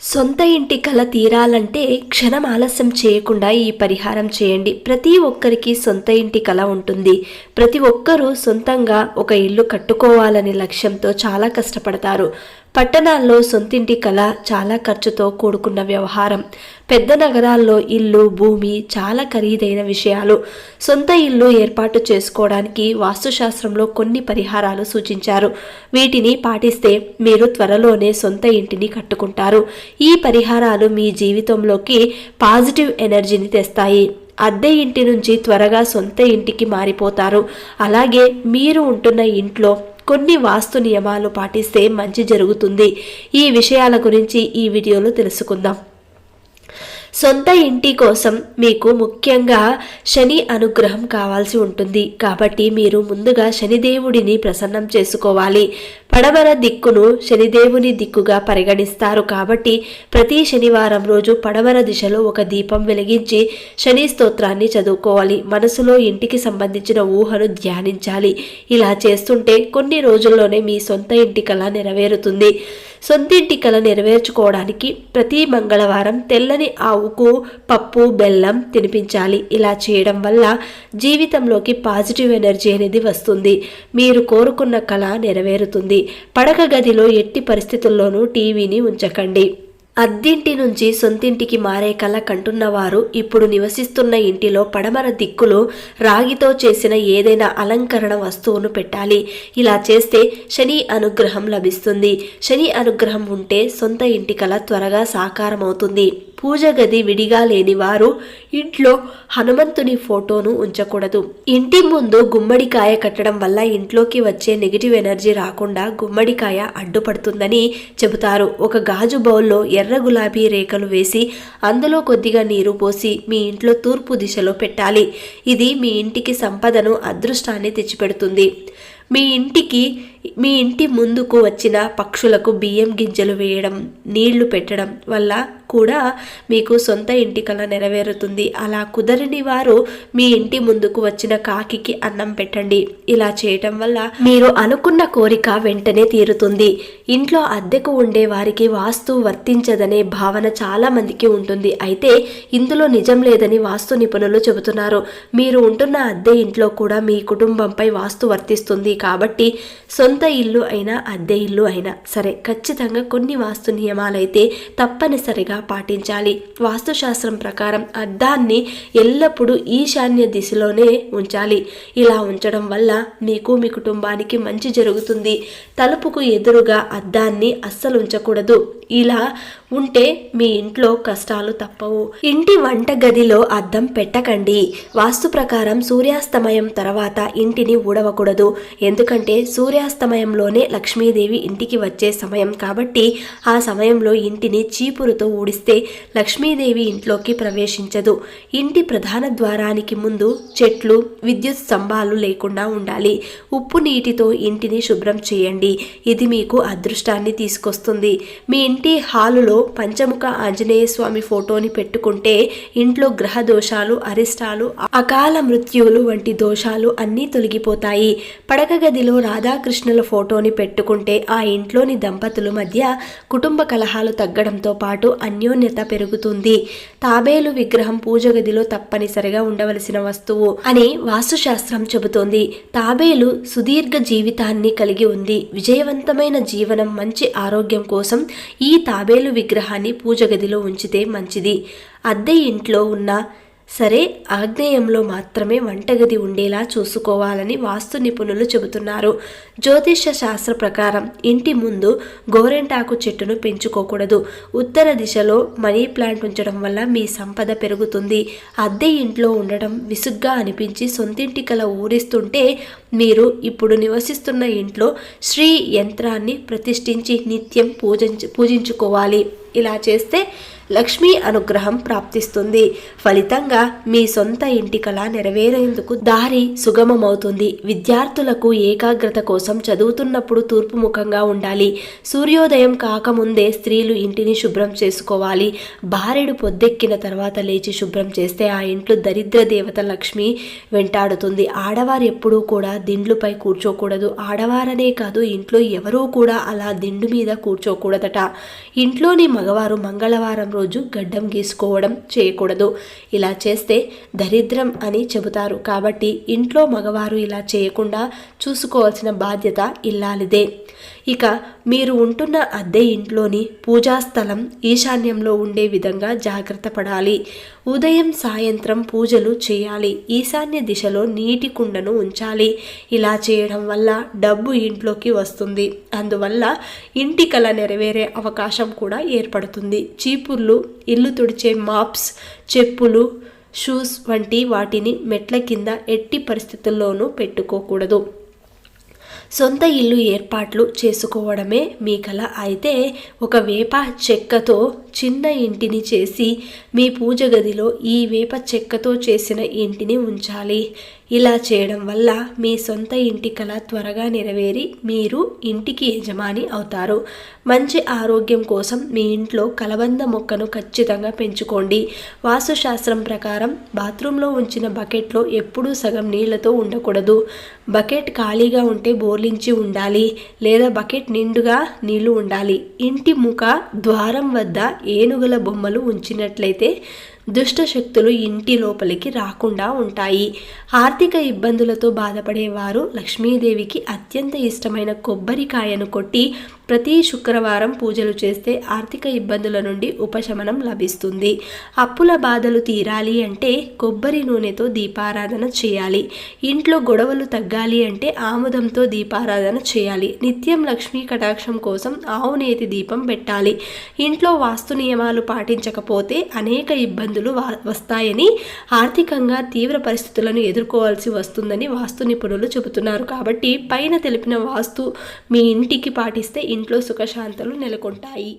సొంత ఇంటి కళ తీరాలంటే క్షణం ఆలస్యం చేయకుండా ఈ పరిహారం చేయండి. ప్రతి ఒక్కరికి సొంత ఇంటి కళ ఉంటుంది. ప్రతి ఒక్కరూ సొంతంగా ఒక ఇల్లు కట్టుకోవాలనే లక్ష్యంతో చాలా కష్టపడతారు. పట్టణాల్లో సొంతింటి కళ చాలా ఖర్చుతో కూడుకున్న వ్యవహారం. పెద్ద నగరాల్లో ఇల్లు భూమి చాలా ఖరీదైన విషయాలు. సొంత ఇల్లు ఏర్పాటు చేసుకోవడానికి వాస్తుశాస్త్రంలో కొన్ని పరిహారాలు సూచించారు. వీటిని పాటిస్తే మీరు త్వరలోనే సొంత ఇంటిని కట్టుకుంటారు. ఈ పరిహారాలు మీ జీవితంలోకి పాజిటివ్ ఎనర్జీని తెస్తాయి. అద్దె ఇంటి నుంచి త్వరగా సొంత ఇంటికి మారిపోతారు. అలాగే మీరు ఉంటున్న ఇంట్లో కొన్ని వాస్తు నియమాలు పాటిస్తే మంచి జరుగుతుంది. ఈ విషయాల గురించి ఈ వీడియోలో తెలుసుకుందాం. సొంత ఇంటి కోసం మీకు ముఖ్యంగా శని అనుగ్రహం కావాల్సి ఉంటుంది. కాబట్టి మీరు ముందుగా శనిదేవుడిని ప్రసన్నం చేసుకోవాలి. పడమర దిక్కును శనిదేవుని దిక్కుగా పరిగణిస్తారు. కాబట్టి ప్రతి శనివారం రోజు పడమర దిశలో ఒక దీపం వెలిగించి శని స్తోత్రాన్ని చదువుకోవాలి. మనసులో ఇంటికి సంబంధించిన ఊహను ధ్యానించాలి. ఇలా చేస్తుంటే కొన్ని రోజుల్లోనే మీ సొంత ఇంటి కళ నెరవేరుతుంది. సొంతింటి కళ నెరవేర్చుకోవడానికి ప్రతి మంగళవారం తెల్లని ఆవుకు పప్పు బెల్లం తినిపించాలి. ఇలా చేయడం వల్ల జీవితంలోకి పాజిటివ్ ఎనర్జీ అనేది వస్తుంది. మీరు కోరుకున్న కళ నెరవేరుతుంది. పడక గదిలో ఎట్టి పరిస్థితుల్లోనూ టీవీని ఉంచకండి. అద్దింటి నుంచి సొంతింటికి మారే కల కంటున్నవారు ఇప్పుడు నివసిస్తున్న ఇంటిలో పడమర దిక్కులో రాగితో చేసిన ఏదైనా అలంకరణ వస్తువును పెట్టాలి. ఇలా చేస్తే శని అనుగ్రహం లభిస్తుంది. శని అనుగ్రహం ఉంటే సొంత ఇంటి కల త్వరగా సాకారమవుతుంది. పూజ గది విడిగా లేని వారు ఇంట్లో హనుమంతుని ఫోటోను ఉంచకూడదు. ఇంటి ముందు గుమ్మడికాయ కట్టడం వల్ల ఇంట్లోకి వచ్చే నెగిటివ్ ఎనర్జీ రాకుండా గుమ్మడికాయ అడ్డుపడుతుందని చెబుతారు. ఒక గాజు బౌల్లో ఎర్ర ఎర్ర గులాబీ రేఖలు వేసి అందులో కొద్దిగా నీరు పోసి మీ ఇంట్లో తూర్పు దిశలో పెట్టాలి. ఇది మీ ఇంటికి సంపదను అదృష్టాన్ని తెచ్చిపెడుతుంది. మీ ఇంటికి మీ ఇంటి ముందుకు వచ్చిన పక్షులకు బియ్యం గింజలు వేయడం నీళ్ళు పెట్టడం వల్ల కూడా మీకు సొంత ఇంటి కల నెరవేరుతుంది. అలా కుదరని వారు మీ ఇంటి ముందుకు వచ్చిన కాకికి అన్నం పెట్టండి. ఇలా చేయటం వల్ల మీరు అనుకున్న కోరిక వెంటనే తీరుతుంది. ఇంట్లో అద్దెకు ఉండే వారికి వాస్తు వర్తించదనే భావన చాలా మందికి ఉంటుంది. అయితే ఇందులో నిజం లేదని వాస్తు నిపుణులు చెబుతున్నారు. మీరు ఉంటున్న అద్దె ఇంట్లో కూడా మీ కుటుంబంపై వాస్తు వర్తిస్తుంది కాబట్టి సొంత ఇల్లు అయినా అద్దె ఇల్లు అయినా సరే. ఖచ్చితంగా కొన్ని వాస్తు నియమాలైతే తప్పనిసరిగా పాటించాలి. వాస్తుశాస్త్రం ప్రకారం అద్దాన్ని ఎల్లప్పుడూ ఈశాన్య దిశలోనే ఉంచాలి. ఇలా ఉంచడం వల్ల మీకు మీ కుటుంబానికి మంచి జరుగుతుంది. తలుపుకు ఎదురుగా అద్దాన్ని అస్సలు ఉంచకూడదు ఇలా ఉంటే మీ ఇంట్లో కష్టాలు తప్పవు. ఇంటి వంట గదిలో అద్దం పెట్టకండి. వాస్తు ప్రకారం సూర్యాస్తమయం తర్వాత ఇంటిని ఊడవకూడదు. ఎందుకంటే సూర్యాస్తమయంలోనే లక్ష్మీదేవి ఇంటికి వచ్చే సమయం కాబట్టి ఆ సమయంలో ఇంటిని చీపురుతో ఊడిస్తే లక్ష్మీదేవి ఇంట్లోకి ప్రవేశించదు. ఇంటి ప్రధాన ద్వారానికి ముందు చెట్లు విద్యుత్ స్తంభాలు లేకుండా ఉండాలి. ఉప్పు నీటితో ఇంటిని శుభ్రం చేయండి. ఇది మీకు అదృష్టాన్ని తీసుకొస్తుంది. మీ ఇంటి హాలులో పంచముఖ ఆంజనేయ స్వామి ఫోటోని పెట్టుకుంటే ఇంట్లో గ్రహ దోషాలు అరిష్టాలు అకాల మృత్యువులు వంటి దోషాలు అన్నీ తొలగిపోతాయి. పడక గదిలో రాధాకృష్ణుల ఫోటోని పెట్టుకుంటే ఆ ఇంట్లోని దంపతుల మధ్య కుటుంబ కలహాలు తగ్గడంతో పాటు అన్యోన్యత పెరుగుతుంది. తాబేలు విగ్రహం పూజ గదిలో తప్పనిసరిగా ఉండవలసిన వస్తువు అని వాస్తుశాస్త్రం చెబుతోంది. తాబేలు సుదీర్ఘ జీవితాన్ని కలిగి ఉంది. విజయవంతమైన జీవనం మంచి ఆరోగ్యం కోసం ఈ తాబేలు విగ్రహాన్ని పూజ గదిలో ఉంచితే మంచిది. అద్దె ఇంట్లో ఉన్న సరే ఆగ్నేయంలో మాత్రమే వంటగది ఉండేలా చూసుకోవాలని వాస్తు నిపుణులు చెబుతున్నారు. జ్యోతిష్య శాస్త్ర ప్రకారం ఇంటి ముందు గోరెంటాకు చెట్టును పెంచుకోకూడదు. ఉత్తర దిశలో మనీ ప్లాంట్ ఉంచడం వల్ల మీ సంపద పెరుగుతుంది. అద్దె ఇంట్లో ఉండడం విసుగ్గా అనిపించి సొంతింటి కల ఊరిస్తుంటే మీరు ఇప్పుడు నివసిస్తున్న ఇంట్లో శ్రీ యంత్రాన్ని ప్రతిష్ఠించి నిత్యం పూజించు పూజించుకోవాలి. ఇలా చేస్తే లక్ష్మీ అనుగ్రహం ప్రాప్తిస్తుంది. ఫలితంగా మీ సొంత ఇంటి కళ నెరవేరేందుకు దారి సుగమమవుతుంది. విద్యార్థులకు ఏకాగ్రత కోసం చదువుతున్నప్పుడు తూర్పు ముఖంగా ఉండాలి. సూర్యోదయం కాకముందే స్త్రీలు ఇంటిని శుభ్రం చేసుకోవాలి. భార్యడు పొద్దెక్కిన తర్వాత లేచి శుభ్రం చేస్తే ఆ ఇంట్లో దరిద్ర దేవత లక్ష్మి వెంటాడుతుంది. ఆడవారు ఎప్పుడూ కూడా దిండ్లుపై కూర్చోకూడదు. ఆడవారనే కాదు ఇంట్లో ఎవరూ కూడా అలా దిండు మీద కూర్చోకూడదట. ఇంట్లోని మగవారు మంగళవారం రోజు గడ్డం గీసుకోవడం చేయకూడదు. ఇలా చేస్తే దరిద్రం అని చెబుతారు. కాబట్టి ఇంట్లో మగవారు ఇలా చేయకుండా చూసుకోవాల్సిన బాధ్యత ఇల్లాలిదే. ఇక మీరు ఉంటున్న అద్దె ఇంట్లోని పూజా స్థలం ఈశాన్యంలో ఉండే విధంగా జాగ్రత్త పడాలి. ఉదయం సాయంత్రం పూజలు చేయాలి. ఈశాన్య దిశలో నీటి కుండను ఉంచాలి. ఇలా చేయడం వల్ల డబ్బు ఇంట్లోకి వస్తుంది. అందువల్ల ఇంటి కళ నెరవేరే అవకాశం కూడా ఏర్పడుతుంది. చీపుర్లు ఇల్లు తుడిచే మాప్స్ చెప్పులు షూస్ వంటి వాటిని మెట్ల కింద ఎట్టి పరిస్థితుల్లోనూ పెట్టుకోకూడదు. సొంత ఇల్లు ఏర్పాట్లు చేసుకోవడమే మీ కల. అయితే ఒక వేప చెక్కతో చిన్న ఇంటిని చేసి మీ పూజ గదిలో ఈ వేప చెక్కతో చేసిన ఇంటిని ఉంచాలి. ఇలా చేయడం వల్ల మీ సొంత ఇంటి కళ త్వరగా నెరవేరి మీరు ఇంటికి యజమాని అవుతారు. మంచి ఆరోగ్యం కోసం మీ ఇంట్లో కలబంద మొక్కను ఖచ్చితంగా పెంచుకోండి. వాస్తుశాస్త్రం ప్రకారం బాత్రూంలో ఉంచిన బకెట్లో ఎప్పుడూ సగం నీళ్ళతో ఉండకూడదు. బకెట్ ఖాళీగా ఉంటే బోర్లించి ఉండాలి లేదా బకెట్ నిండుగా నీళ్ళు ఉండాలి. ఇంటి ముఖ ద్వారం వద్ద ఏనుగుల బొమ్మలు ఉంచినట్లయితే దుష్ట శక్తులు ఇంటి లోపలికి రాకుండా ఉంటాయి. ఆర్థిక ఇబ్బందులతో బాధపడేవారు లక్ష్మీదేవికి అత్యంత ఇష్టమైన కొబ్బరికాయను కొట్టి ప్రతి శుక్రవారం పూజలు చేస్తే ఆర్థిక ఇబ్బందుల నుండి ఉపశమనం లభిస్తుంది. అప్పుల బాధలు తీరాలి అంటే కొబ్బరి నూనెతో దీపారాధన చేయాలి. ఇంట్లో గొడవలు తగ్గాలి అంటే ఆముదంతో దీపారాధన చేయాలి. నిత్యం లక్ష్మీ కటాక్షం కోసం ఆవు నేతి దీపం పెట్టాలి. ఇంట్లో వాస్తు నియమాలు పాటించకపోతే అనేక ఇబ్బందులు వస్తాయని ఆర్థికంగా తీవ్ర పరిస్థితులను ఎదుర్కోవాల్సి వస్తుందని వాస్తు నిపుణులు చెబుతున్నారు. కాబట్టి పైన తెలిపిన వాస్తు మీ ఇంటికి పాటిస్తే ఇంట్లో సుఖశాంతలు నెలకొంటాయి.